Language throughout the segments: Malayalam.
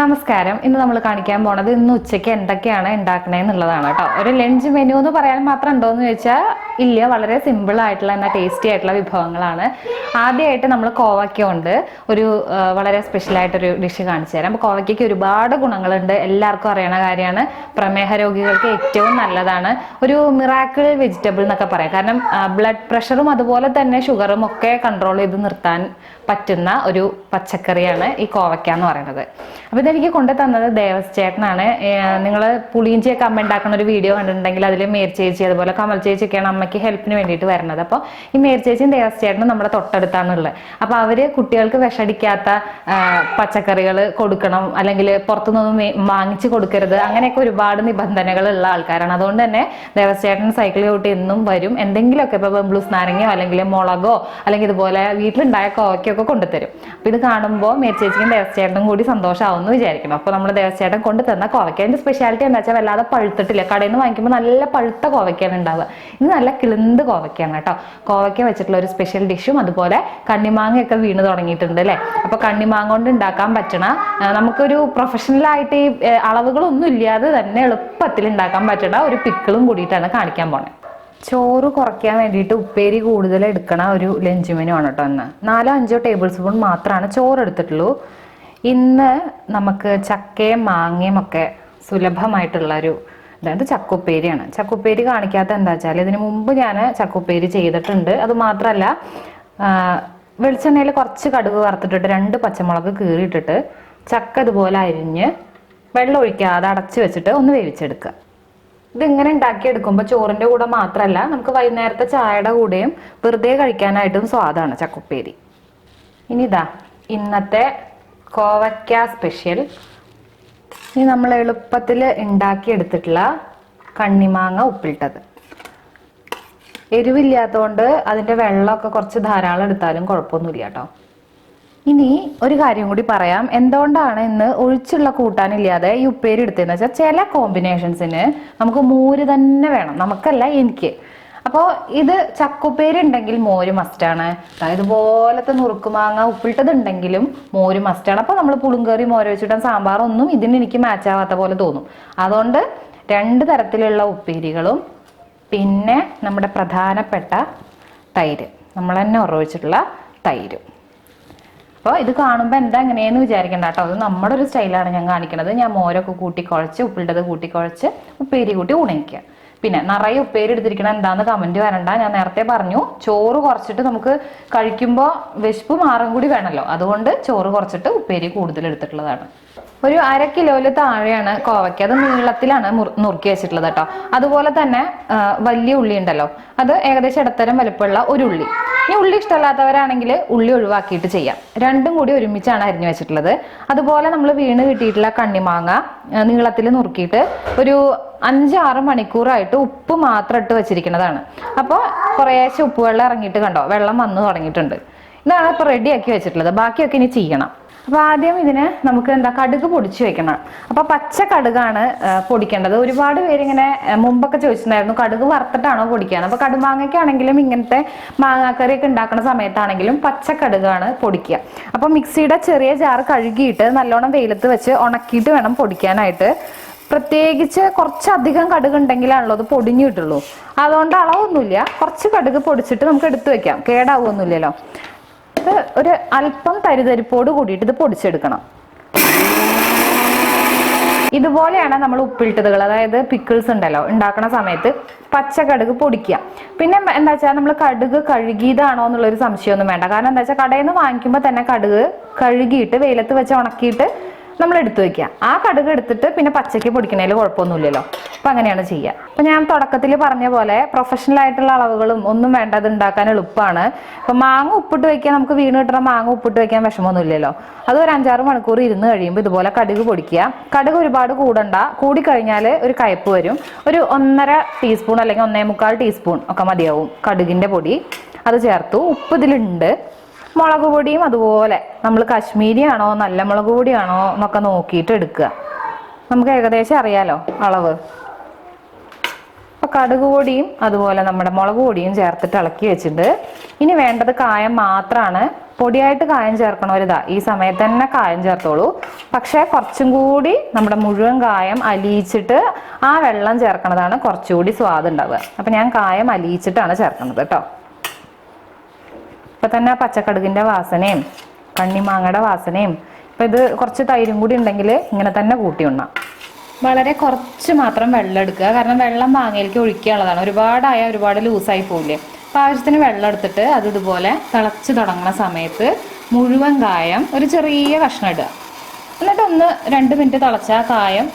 നമസ്കാരം. ഇന്ന് നമ്മൾ കാണിക്കാൻ പോണത് ഇന്ന് ഉച്ചയ്ക്ക് എന്തൊക്കെയാണ് ഉണ്ടാക്കണേന്നുള്ളതാണ് കേട്ടോ. ഒരു ലഞ്ച് മെനു എന്ന് പറയാൻ മാത്രം ഉണ്ടോ എന്ന് ചോദിച്ചാൽ ഇല്ല വളരെ സിമ്പിൾ ആയിട്ടുള്ള എന്നാൽ ടേസ്റ്റി ആയിട്ടുള്ള വിഭവങ്ങളാണ്. ആദ്യമായിട്ട് നമ്മൾ കോവയ്ക്ക ഉണ്ട് ഒരു വളരെ സ്പെഷ്യൽ ആയിട്ടൊരു ഡിഷ് കാണിച്ചു തരാം. അപ്പോൾ കോവയ്ക്കയ്ക്ക് ഒരുപാട് ഗുണങ്ങളുണ്ട്. എല്ലാവർക്കും അറിയണ കാര്യമാണ്. പ്രമേഹ രോഗികൾക്ക് ഏറ്റവും നല്ലതാണ്. ഒരു മിറാക്കിൾ വെജിറ്റബിൾ എന്നൊക്കെ പറയാം. കാരണം ബ്ലഡ് പ്രഷറും അതുപോലെ തന്നെ ഷുഗറും ഒക്കെ കൺട്രോൾ ചെയ്ത് നിർത്താൻ പറ്റുന്ന ഒരു പച്ചക്കറിയാണ് ഈ കോവയ്ക്ക എന്ന് പറയുന്നത്. ഇതെനിക്ക് കൊണ്ടു തന്നത് ദേവസ് ചേട്ടനാണ് നിങ്ങൾ പുളിയിഞ്ചിയൊക്കെ അമ്മ ഉണ്ടാക്കുന്ന ഒരു വീഡിയോ കണ്ടിട്ടുണ്ടെങ്കിൽ അതിൽ മേർ ചേച്ചി അതുപോലെ കമൽ ചേച്ചിയൊക്കെയാണ് അമ്മയ്ക്ക് ഹെൽപ്പിന് വേണ്ടിയിട്ട് വരുന്നത്. അപ്പോൾ ഈ മേർ ചേച്ചിയും ദേവസ് ചേട്ടനും നമ്മുടെ തൊട്ടടുത്താണുള്ളത്. അപ്പോൾ അവർ കുട്ടികൾക്ക് വിഷടിക്കാത്ത പച്ചക്കറികൾ കൊടുക്കണം അല്ലെങ്കിൽ പുറത്തുനിന്നൊന്നും വാങ്ങിച്ചു കൊടുക്കരുത്. അങ്ങനെയൊക്കെ ഒരുപാട് നിബന്ധനകളുള്ള ആൾക്കാരാണ്. അതുകൊണ്ട് തന്നെ ദേവസ് ചേട്ടൻ സൈക്കിൾ ചവിട്ടി എന്നും വരും. എന്തെങ്കിലുമൊക്കെ ഇപ്പോൾ ബംബ്ലൂസ് നാരങ്ങയോ അല്ലെങ്കിൽ മുളകോ അല്ലെങ്കിൽ ഇതുപോലെ വീട്ടിലുണ്ടായ കോവയ്ക്കൊക്കെ കൊണ്ടുതരും. അപ്പോൾ ഇത് കാണുമ്പോൾ മേർ ചേച്ചിക്കും ദേവസ്ചേട്ടനും കൂടി സന്തോഷമാവുമെന്ന് വിചാരിക്കണം. അപ്പോൾ നമ്മൾ ദേവസ്വേട്ടൻ കൊണ്ട് തന്ന കോവയ്ക്ക. സ്പെഷ്യാലിറ്റി എന്താ വെച്ചാൽ വല്ലാതെ പഴുത്തിട്ടില്ല. കടയിൽ നിന്ന് വാങ്ങിക്കുമ്പോൾ നല്ല പഴുത്ത കോവയ്ക്കാണ് ഉണ്ടാവുക ഇത് നല്ല കിളിന്ത് കോവയ്ക്കാണ് കേട്ടോ. കോവയ്ക്ക വെച്ചിട്ടുള്ള ഒരു സ്പെഷ്യൽ ഡിഷും അതുപോലെ കണ്ണിമാങ്ങയൊക്കെ വീണ് തുടങ്ങിയിട്ടുണ്ട് അല്ലേ? അപ്പോൾ കണ്ണിമാങ്ങ കൊണ്ട് ഉണ്ടാക്കാൻ പറ്റണ നമുക്കൊരു പ്രൊഫഷണൽ ആയിട്ട് ഈ അളവുകളൊന്നും ഇല്ലാതെ തന്നെ എളുപ്പത്തിൽ ഉണ്ടാക്കാൻ പറ്റണ ഒരു പിക്കിളും കൂടിയിട്ടാണ് കാണിക്കാൻ പോണേ. ചോറ് കുറയ്ക്കാൻ വേണ്ടിയിട്ട് ഉപ്പേരി കൂടുതൽ എടുക്കണ ഒരു ലഞ്ച് മെനു ആണ് കേട്ടോ ഇന്ന്. നാലോ അഞ്ചോ ടേബിൾ സ്പൂൺ മാത്രമാണ് ചോറ് എടുത്തിട്ടുള്ളൂ. ഇന്ന് നമുക്ക് ചക്കയും മാങ്ങയും ഒക്കെ സുലഭമായിട്ടുള്ള ഒരു അതായത് ചക്കുപ്പേരിയാണ്. ചക്കുപ്പേരി കാണിക്കാത്ത എന്താ വെച്ചാൽ ഇതിനു മുമ്പ് ഞാൻ ചക്കുപ്പേരി ചെയ്തിട്ടുണ്ട്. അത് മാത്രമല്ല വെളിച്ചെണ്ണയിൽ കുറച്ച് കടുക് വറുത്തിട്ടിട്ട് രണ്ട് പച്ചമുളക് കീറിയിട്ടിട്ട് ചക്ക ഇതുപോലെ അരിഞ്ഞ് വെള്ളം ഒഴിക്കാതെ അടച്ചു വെച്ചിട്ട് ഒന്ന് വേവിച്ചെടുക്കുക. ഇതിങ്ങനെ ഉണ്ടാക്കിയെടുക്കുമ്പോൾ ചോറിന്റെ കൂടെ മാത്രമല്ല നമുക്ക് വൈകുന്നേരത്തെ ചായയുടെ കൂടെയും വെറുതെ കഴിക്കാനായിട്ടും സ്വാദാണ് ചക്കുപ്പേരി. ഇനി ഇതാ ഇന്നത്തെ കോവയ്ക്ക സ്പെഷ്യൽ ഇനി നമ്മൾ എളുപ്പത്തിൽ ഉണ്ടാക്കിയെടുത്തിട്ടുള്ള കണ്ണിമാങ്ങ ഉപ്പിട്ടത് എരിവില്ലാത്തതുകൊണ്ട് അതിന്റെ വെള്ളമൊക്കെ കുറച്ച് ധാരാളം എടുത്താലും കുഴപ്പമൊന്നുമില്ല കേട്ടോ. ഇനി ഒരു കാര്യം കൂടി പറയാം. എന്തുകൊണ്ടാണ് ഇന്ന് ഒഴിച്ചുള്ള കൂട്ടാനില്ലാതെ ഈ ഉപ്പേരി എടുത്തതെന്ന് വെച്ചാൽ ചില കോമ്പിനേഷൻസിന് നമുക്ക് മൂര് തന്നെ വേണം. നമുക്കല്ല എനിക്ക്. അപ്പോൾ ഇത് ചക്കുപ്പേരി ഉണ്ടെങ്കിൽ മോര് മസ്റ്റാണ് അതായത് പോലത്തെ നുറുക്കുമാങ്ങ ഉപ്പിട്ടത് ഉണ്ടെങ്കിലും മോര് മസ്റ്റാണ് അപ്പോൾ നമ്മൾ പുളുങ്കറി മോര് സാമ്പാർ ഒന്നും ഇതിന് എനിക്ക് മാച്ച് ആവാത്ത പോലെ തോന്നും. അതുകൊണ്ട് രണ്ട് തരത്തിലുള്ള ഉപ്പേരികളും പിന്നെ നമ്മുടെ പ്രധാനപ്പെട്ട തൈര്. നമ്മൾ തന്നെ ഉറവിച്ചിട്ടുള്ള തൈര്. അപ്പോൾ ഇത് കാണുമ്പോൾ എന്താ എങ്ങനെയെന്ന് വിചാരിക്കണ്ട കേട്ടോ. അത് നമ്മുടെ ഒരു സ്റ്റൈലാണ് ഞാൻ കാണിക്കുന്നത് ഞാൻ മോരൊക്കെ കൂട്ടി കുഴച്ച് ഉപ്പിട്ടത് കൂട്ടി കുഴച്ച് ഉപ്പേരി കൂട്ടി ഉണയിക്കുക പിന്നെ നിറയെ ഉപ്പേരി എടുത്തിരിക്കണം എന്താന്ന് കമന്റ് വരണ്ട. ഞാൻ നേരത്തെ പറഞ്ഞു ചോറ് കുറച്ചിട്ട് നമുക്ക് കഴിക്കുമ്പോൾ വിശപ്പ് മാറും കൂടി വേണമല്ലോ അതുകൊണ്ട് ചോറ് കുറച്ചിട്ട് ഉപ്പേരി കൂടുതൽ എടുത്തിട്ടുള്ളതാണ്. ഒരു അര കിലോയിൽ താഴെയാണ് കോവയ്ക്ക. അത് നീളത്തിലാണ് നുറുക്കി വെച്ചിട്ടുള്ളത് കേട്ടോ. അതുപോലെ തന്നെ വലിയ ഉള്ളി ഉണ്ടല്ലോ. അത് ഏകദേശം ഇടത്തരം വലുപ്പമുള്ള ഒരു ഉള്ളി. ഈ ഉള്ളി ഇഷ്ടമല്ലാത്തവരാണെങ്കിൽ ഉള്ളി ഒഴിവാക്കിയിട്ട് ചെയ്യാം. രണ്ടും കൂടി ഒരുമിച്ചാണ് അരിഞ്ഞു വെച്ചിട്ടുള്ളത്. അതുപോലെ നമ്മൾ വീണ് കിട്ടിയിട്ടുള്ള കണ്ണിമാങ്ങ നീളത്തിൽ നുറുക്കിയിട്ട് ഒരു അഞ്ചാറ് മണിക്കൂറായിട്ട് ഉപ്പ് മാത്രം ഇട്ട് വെച്ചിരിക്കുന്നതാണ്. അപ്പോൾ കുറേശ്ശെ ഉപ്പ് വെള്ളം ഇറങ്ങിയിട്ട് കണ്ടോ? വെള്ളം വന്നു തുടങ്ങിയിട്ടുണ്ട്. ഇതാണ് ഇപ്പോൾ റെഡിയാക്കി വെച്ചിട്ടുള്ളത്. ബാക്കിയൊക്കെ ഇനി ചെയ്യണം. അപ്പൊ ആദ്യം ഇതിന് നമുക്ക് എന്താ കടുക് പൊടിച്ചു വെക്കണം. അപ്പൊ പച്ച കടുകാണ് പൊടിക്കേണ്ടത്. ഒരുപാട് പേരിങ്ങനെ മുമ്പൊക്കെ ചോദിച്ചിട്ടുണ്ടായിരുന്നു കടുക് വറുത്തിട്ടാണോ പൊടിക്കുകയാണ് അപ്പൊ കടുമാങ്ങയ്ക്കാണെങ്കിലും ഇങ്ങനത്തെ മാങ്ങാക്കറിയൊക്കെ ഉണ്ടാക്കുന്ന സമയത്താണെങ്കിലും പച്ച കടുകാണ് പൊടിക്കുക. അപ്പൊ മിക്സിയുടെ ചെറിയ ജാർ കഴുകിയിട്ട് നല്ലോണം വെയിലത്ത് വെച്ച് ഉണക്കിയിട്ട് വേണം പൊടിക്കാനായിട്ട്. പ്രത്യേകിച്ച് കുറച്ചധികം കടുക് ഉണ്ടെങ്കിലാണല്ലോ അത് പൊടിഞ്ഞിട്ടുള്ളൂ. അതുകൊണ്ട് അളവൊന്നുമില്ല. കുറച്ച് കടുക് പൊടിച്ചിട്ട് നമുക്ക് എടുത്തു വെക്കാം. കേടാവൊന്നുമില്ലല്ലോ. ഇത് ഒരു അല്പം തരിതരിപ്പോട് കൂടിയിട്ട് ഇത് പൊടിച്ചെടുക്കണം. ഇതുപോലെയാണ് നമ്മൾ ഉപ്പിലിട്ടതുകൾ. അതായത് പിക്കിൾസ് ഉണ്ടല്ലോ ഉണ്ടാക്കുന്ന സമയത്ത് പച്ച കടുക് പൊടിക്കുക. പിന്നെ എന്താ വെച്ചാൽ നമ്മൾ കടുക് കഴുകിയതാണോ എന്നുള്ളൊരു സംശയമൊന്നും വേണ്ട. കാരണം എന്താ വെച്ചാൽ കടയിൽ നിന്ന് വാങ്ങിക്കുമ്പോൾ തന്നെ കടുക് കഴുകിയിട്ട് വെയിലത്ത് വെച്ച് ഉണക്കിയിട്ട് നമ്മൾ എടുത്തു വെക്കുക. ആ കടുക് എടുത്തിട്ട് പിന്നെ പച്ചയ്ക്ക് പൊടിക്കണേൽ കുഴപ്പമൊന്നുമില്ലല്ലോ. അപ്പൊ അങ്ങനെയാണ് ചെയ്യുക. അപ്പൊ ഞാൻ തുടക്കത്തിൽ പറഞ്ഞ പോലെ പ്രൊഫഷണൽ ആയിട്ടുള്ള അളവുകളും ഒന്നും വേണ്ട അത് ഉണ്ടാക്കാൻ എളുപ്പമാണ്. ഇപ്പൊ മാങ്ങ ഉപ്പിട്ട് വെക്കാൻ നമുക്ക് വീണ് കിട്ടുന്ന മാങ്ങ ഉപ്പിട്ട് വെക്കാൻ വിഷമമൊന്നുമില്ലല്ലോ. അത് ഒരു അഞ്ചാറ് മണിക്കൂർ ഇരുന്ന് കഴിയുമ്പോൾ ഇതുപോലെ കടുക് പൊടിക്കുക. കടുക് ഒരുപാട് കൂടണ്ട. കൂടിക്കഴിഞ്ഞാൽ ഒരു കയപ്പ് വരും. ഒരു ഒന്നര ടീസ്പൂൺ അല്ലെങ്കിൽ ഒന്നേ മുക്കാൽ ടീസ്പൂൺ ഒക്കെ മതിയാവും കടുകിന്റെ പൊടി. അത് ചേർത്തു. ഉപ്പ് ഇതിലുണ്ട്. മുളക് പൊടിയും അതുപോലെ നമ്മൾ കാശ്മീരി ആണോ നല്ല മുളക് പൊടിയാണോ എന്നൊക്കെ നോക്കിയിട്ട് എടുക്കുക. നമുക്ക് ഏകദേശം അറിയാലോ അളവ്. അപ്പോൾ കടുക് പൊടിയും അതുപോലെ നമ്മുടെ മുളക് പൊടിയും ചേർത്തിട്ട് ഇളക്കി വെച്ചിട്ട് ഇനി വേണ്ടത് കായം മാത്രമാണ് പൊടിയായിട്ട് കായം ചേർക്കണവരിതാ ഈ സമയത്ത് തന്നെ കായം ചേർത്തോളൂ. പക്ഷേ കുറച്ചും കൂടി നമ്മുടെ മുഴുവൻ കായം അലിയിച്ചിട്ട് ആ വെള്ളം ചേർക്കണതാണ് കുറച്ചുകൂടി സ്വാദ് ഉണ്ടാവുക. അപ്പം ഞാൻ കായം അലിയിച്ചിട്ടാണ് ചേർക്കുന്നത് കേട്ടോ. ഇപ്പൊ തന്നെ പച്ചക്കടുകിന്റെ വാസനയും കണ്ണിമാങ്ങയുടെ വാസനയും ഇപ്പൊ ഇത് കുറച്ച് തൈരും കൂടി ഉണ്ടെങ്കിൽ ഇങ്ങനെ തന്നെ കൂട്ടി ഉണ്ണാം. വളരെ കുറച്ച് മാത്രം വെള്ളം എടുക്കുക. കാരണം വെള്ളം മാങ്ങയിലേക്ക് ഒഴിക്കാനുള്ളതാണ് ഒരുപാടായ ഒരുപാട് ലൂസായി പോവില്ലേ? അപ്പൊ ആവശ്യത്തിന് വെള്ളം എടുത്തിട്ട് അത് ഇതുപോലെ തിളച്ച് തുടങ്ങുന്ന സമയത്ത് മുഴുവൻ കായം ഒരു ചെറിയ കഷ്ണം ഇടുക. എന്നിട്ട് ഒന്ന് രണ്ട് മിനിറ്റ് തിളച്ചാൽ കായം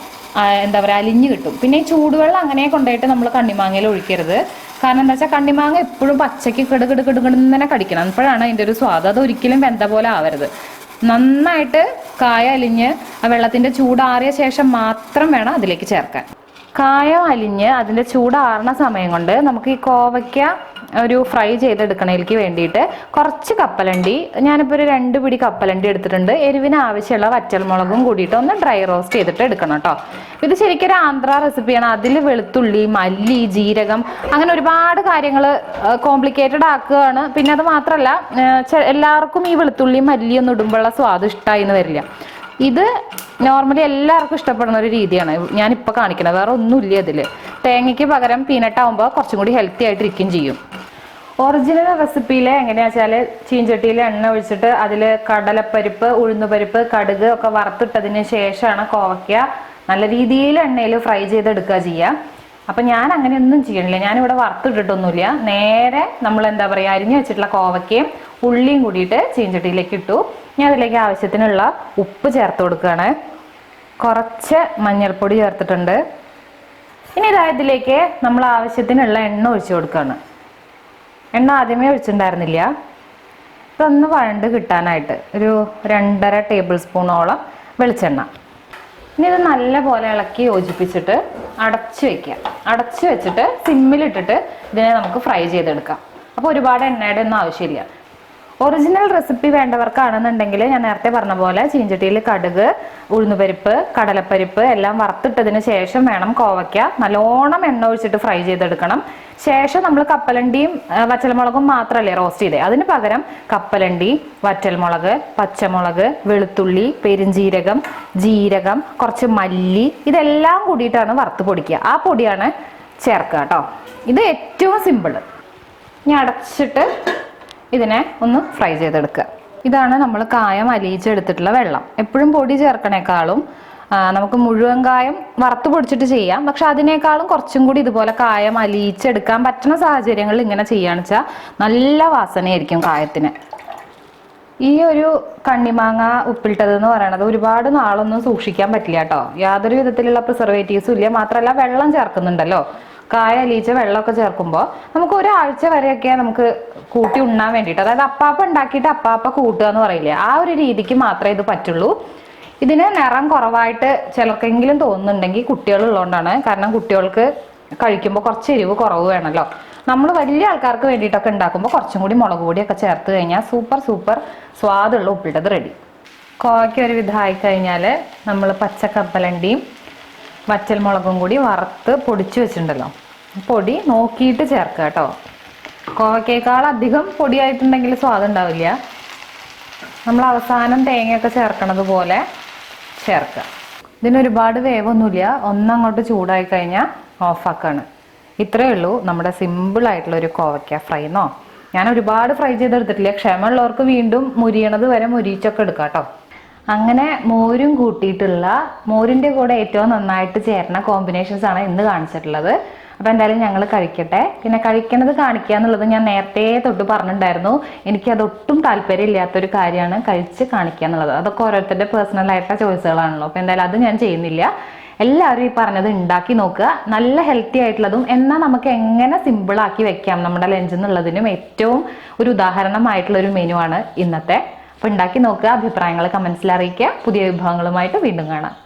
എന്താ പറയുക അലിഞ്ഞ് കിട്ടും. പിന്നെ ഈ ചൂടുവെള്ളം അങ്ങനെ കൊണ്ടുപോയിട്ട് നമ്മൾ കണ്ണിമാങ്ങയിൽ ഒഴിക്കരുത്. കാരണം എന്താ വെച്ചാൽ കണ്ണിമാങ്ങ എപ്പോഴും പച്ചയ്ക്ക് കിട കിട കിട കിടന്നെ കടിക്കണം. അപ്പോഴാണ് അതിന്റെ ഒരു സ്വാദ്. അത് ഒരിക്കലും വെന്ത പോലെ ആവരുത്. നന്നായിട്ട് കായ അലിഞ്ഞ് ആ വെള്ളത്തിന്റെ ചൂടാറിയ ശേഷം മാത്രം വേണം അതിലേക്ക് ചേർക്കാൻ. കായം അലിഞ്ഞ് അതിന്റെ ചൂടാറുന്ന സമയം കൊണ്ട് നമുക്ക് ഈ കോവയ്ക്ക ഒരു ഫ്രൈ ചെയ്തെടുക്കണതിലേക്ക് വേണ്ടിയിട്ട് കുറച്ച് കപ്പലണ്ടി ഞാനിപ്പോൾ ഒരു രണ്ട് പിടി കപ്പലണ്ടി എടുത്തിട്ടുണ്ട്. എരിവിന് ആവശ്യമുള്ള വറ്റൽമുളകും കൂടിയിട്ട് ഒന്ന് ഡ്രൈ റോസ്റ്റ് ചെയ്തിട്ട് എടുക്കണം കേട്ടോ. ഇത് ശരിക്കും ഒരു ആന്ധ്ര റെസിപ്പിയാണ്. അതിൽ വെളുത്തുള്ളി മല്ലി ജീരകം അങ്ങനെ ഒരുപാട് കാര്യങ്ങൾ കോംപ്ലിക്കേറ്റഡ് ആക്കുകയാണ്. പിന്നെ അത് മാത്രമല്ല എല്ലാവർക്കും ഈ വെളുത്തുള്ളി മല്ലിയൊന്നും ഇടുമ്പോഴുള്ള സ്വാദ് ഇഷ്ടമായി എന്ന് വരില്ല. ഇത് നോർമലി എല്ലാവർക്കും ഇഷ്ടപ്പെടുന്ന ഒരു രീതിയാണ്. ഞാനിപ്പോൾ കാണിക്കുന്നത് വേറെ ഒന്നുമില്ല ഇതിൽ തേങ്ങയ്ക്ക് പകരം പീനട്ട് ആകുമ്പോൾ കുറച്ചും കൂടി ഹെൽത്തി ആയിട്ടിരിക്കും ചെയ്യും. ഒറിജിനൽ റെസിപ്പിയിൽ എങ്ങനെയാ വെച്ചാൽ ചീഞ്ചട്ടിയിൽ എണ്ണ ഒഴിച്ചിട്ട് അതിൽ കടലപ്പരിപ്പ് ഉഴുന്നുപരിപ്പ് കടുക് ഒക്കെ വറുത്തിട്ടതിന് ശേഷമാണ് കോവയ്ക്ക. നല്ല രീതിയിൽ എണ്ണയിൽ ഫ്രൈ ചെയ്തെടുക്കുക ചെയ്യുക അപ്പം ഞാൻ അങ്ങനെയൊന്നും ചെയ്യണില്ല. ഞാനിവിടെ വറുത്തിട്ടിട്ടൊന്നുമില്ല. നേരെ നമ്മൾ എന്താ പറയുക അരിഞ്ഞു വെച്ചിട്ടുള്ള കോവയ്ക്കയും ഉള്ളിയും കൂടിയിട്ട് ചീഞ്ചട്ടിയിലേക്ക് ഇട്ടു. ഞാൻ അതിലേക്ക് ആവശ്യത്തിനുള്ള ഉപ്പ് ചേർത്ത് കൊടുക്കുകയാണ്. കുറച്ച് മഞ്ഞൾപ്പൊടി ചേർത്തിട്ടുണ്ട്. ഇനി ഇതായതിലേക്ക് നമ്മൾ ആവശ്യത്തിനുള്ള എണ്ണ ഒഴിച്ചു കൊടുക്കുകയാണ്. എണ്ണ ആദ്യമേ ഒഴിച്ചിട്ടുണ്ടായിരുന്നില്ല. ഇതൊന്ന് വഴണ്ട് കിട്ടാനായിട്ട് ഒരു രണ്ടര ടേബിൾ സ്പൂണോളം വെളിച്ചെണ്ണ. ഇനി ഇത് നല്ല പോലെ ഇളക്കി യോജിപ്പിച്ചിട്ട് അടച്ചു വെക്കുക. അടച്ചു വെച്ചിട്ട് സിമ്മിലിട്ടിട്ട് ഇതിനെ നമുക്ക് ഫ്രൈ ചെയ്തെടുക്കാം. അപ്പോൾ ഒരുപാട് എണ്ണയുടെ ഒന്നും ആവശ്യമില്ല. ഒറിജിനൽ റെസിപ്പി വേണ്ടവർക്കാണെന്നുണ്ടെങ്കിൽ ഞാൻ നേരത്തെ പറഞ്ഞ പോലെ ചീഞ്ചട്ടിയിൽ കടുക് ഉഴുന്നുപരിപ്പ് കടലപ്പരിപ്പ് എല്ലാം വറുത്തിട്ടതിന് ശേഷം വേണം കോവയ്ക്ക. നല്ലോണം എണ്ണ ഒഴിച്ചിട്ട് ഫ്രൈ ചെയ്തെടുക്കണം. ശേഷം നമ്മൾ കപ്പലണ്ടിയും വച്ചൽമുളകും മാത്രമല്ലേ റോസ്റ്റ് ചെയ്തേ. അതിന് പകരം കപ്പലണ്ടി വറ്റൽമുളക് പച്ചമുളക് വെളുത്തുള്ളി പെരിഞ്ജീരകം ജീരകം കുറച്ച് മല്ലി ഇതെല്ലാം കൂടിയിട്ടാണ് വറുത്ത് പൊടിക്കുക. ആ പൊടിയാണ് ചേർക്കുക കേട്ടോ. ഇത് ഏറ്റവും സിമ്പിൾ ഇനി അടച്ചിട്ട് ഇതിനെ ഒന്ന് ഫ്രൈ ചെയ്തെടുക്കുക. ഇതാണ് നമ്മൾ കായം അലിയിച്ചെടുത്തിട്ടുള്ള വെള്ളം. എപ്പോഴും പൊടി ചേർക്കണേക്കാളും നമുക്ക് മുഴുവൻ കായം വറുത്ത് പൊടിച്ചിട്ട് ചെയ്യാം. പക്ഷെ അതിനേക്കാളും കുറച്ചും കൂടി ഇതുപോലെ കായം അലിയിച്ചെടുക്കാൻ പറ്റുന്ന സാഹചര്യങ്ങളിൽ ഇങ്ങനെ ചെയ്യാന്ന് വെച്ചാൽ നല്ല വാസനയായിരിക്കും കായത്തിന്. ഈ ഒരു കണ്ണിമാങ്ങ ഉപ്പിട്ടത് എന്ന് പറയണത് ഒരുപാട് നാളൊന്നും സൂക്ഷിക്കാൻ പറ്റില്ല കേട്ടോ യാതൊരു വിധത്തിലുള്ള പ്രിസർവേറ്റീവ്സും ഇല്ല. മാത്രമല്ല വെള്ളം ചേർക്കുന്നുണ്ടല്ലോ. കായ അലിയിച്ച വെള്ളമൊക്കെ ചേർക്കുമ്പോൾ നമുക്ക് ഒരാഴ്ച വരെയൊക്കെ നമുക്ക് കൂട്ടി ഉണ്ണാൻ വേണ്ടിയിട്ട് അതായത് അപ്പാപ്പ ഉണ്ടാക്കിയിട്ട് അപ്പാപ്പ കൂട്ടുക എന്ന് പറയില്ലേ ആ ഒരു രീതിക്ക് മാത്രമേ ഇത് പറ്റുള്ളൂ. ഇതിന് നിറം കുറവായിട്ട് ചിലർക്കെങ്കിലും തോന്നുന്നുണ്ടെങ്കിൽ കുട്ടികളുള്ളതുകൊണ്ടാണ് കാരണം കുട്ടികൾക്ക് കഴിക്കുമ്പോൾ കുറച്ച് എരിവ് കുറവ് വേണമല്ലോ നമ്മൾ വലിയ ആൾക്കാർക്ക് വേണ്ടിയിട്ടൊക്കെ ഉണ്ടാക്കുമ്പോൾ കുറച്ചും കൂടി മുളക് പൊടിയൊക്കെ ചേർത്ത് കഴിഞ്ഞാൽ സൂപ്പർ സൂപ്പർ സ്വാദുള്ള ഉപ്പിട്ടത് റെഡി കോവയ്ക്ക് ഒരു വിധമായി കഴിഞ്ഞാൽ നമ്മൾ പച്ചക്കപ്പലണ്ടിയും വറ്റൽ മുളകും കൂടി വറുത്ത് പൊടിച്ച് വെച്ചിട്ടുണ്ടല്ലോ. പൊടി നോക്കിയിട്ട് ചേർക്കുക കേട്ടോ. കോവയ്ക്കേക്കാൾ അധികം പൊടിയായിട്ടുണ്ടെങ്കിൽ സ്വാദം ഉണ്ടാവില്ല. നമ്മൾ അവസാനം തേങ്ങയൊക്കെ ചേർക്കണത് പോലെ ചേർക്കുക. ഇതിനൊരുപാട് വേവൊന്നുമില്ല. ഒന്നങ്ങോട്ട് ചൂടായി കഴിഞ്ഞാൽ ഓഫാക്കാണ്. ഇത്രയേ ഉള്ളൂ. നമ്മുടെ സിമ്പിൾ ആയിട്ടുള്ള ഒരു കോവയ്ക്ക ഫ്രൈന്നോ ഞാൻ ഒരുപാട് ഫ്രൈ ചെയ്തെടുത്തിട്ടില്ല. ക്ഷമയുള്ളവർക്ക് വീണ്ടും മുരിയണത് വരെ മുരിച്ചൊക്കെ എടുക്കാം കേട്ടോ. അങ്ങനെ മോരും കൂട്ടിയിട്ടുള്ള മോരിന്റെ കൂടെ ഏറ്റവും നന്നായിട്ട് ചേർന്ന കോമ്പിനേഷൻസ് ആണ് ഇന്ന് കാണിച്ചിട്ടുള്ളത്. അപ്പോൾ എന്തായാലും ഞങ്ങൾ കഴിക്കട്ടെ. പിന്നെ കഴിക്കണത് കാണിക്കുക എന്നുള്ളത് ഞാൻ നേരത്തെ തൊട്ട് പറഞ്ഞിട്ടുണ്ടായിരുന്നു. എനിക്കതൊട്ടും താല്പര്യമില്ലാത്തൊരു കാര്യമാണ് കഴിച്ച് കാണിക്കുക എന്നുള്ളത്. അതൊക്കെ ഓരോരുത്തരുടെ പേഴ്സണലായിട്ടുള്ള ചോയ്സുകളാണല്ലോ അപ്പോൾ എന്തായാലും അത് ഞാൻ ചെയ്യുന്നില്ല. എല്ലാവരും ഈ പറഞ്ഞത് ഉണ്ടാക്കി നോക്കുക. നല്ല ഹെൽത്തി ആയിട്ടുള്ളതും എന്നാൽ നമുക്ക് എങ്ങനെ സിമ്പിളാക്കി വെക്കാം നമ്മുടെ ലഞ്ച് എന്നുള്ളതിനും ഏറ്റവും ഒരു ഉദാഹരണമായിട്ടുള്ള ഒരു മെനു ആണ് ഇന്നത്തെ. അപ്പോൾ ഉണ്ടാക്കി നോക്കുക അഭിപ്രായങ്ങൾ കമൻസിൽ അറിയിക്കുക. പുതിയ വിഭവങ്ങളുമായിട്ട് വീണ്ടും കാണാം.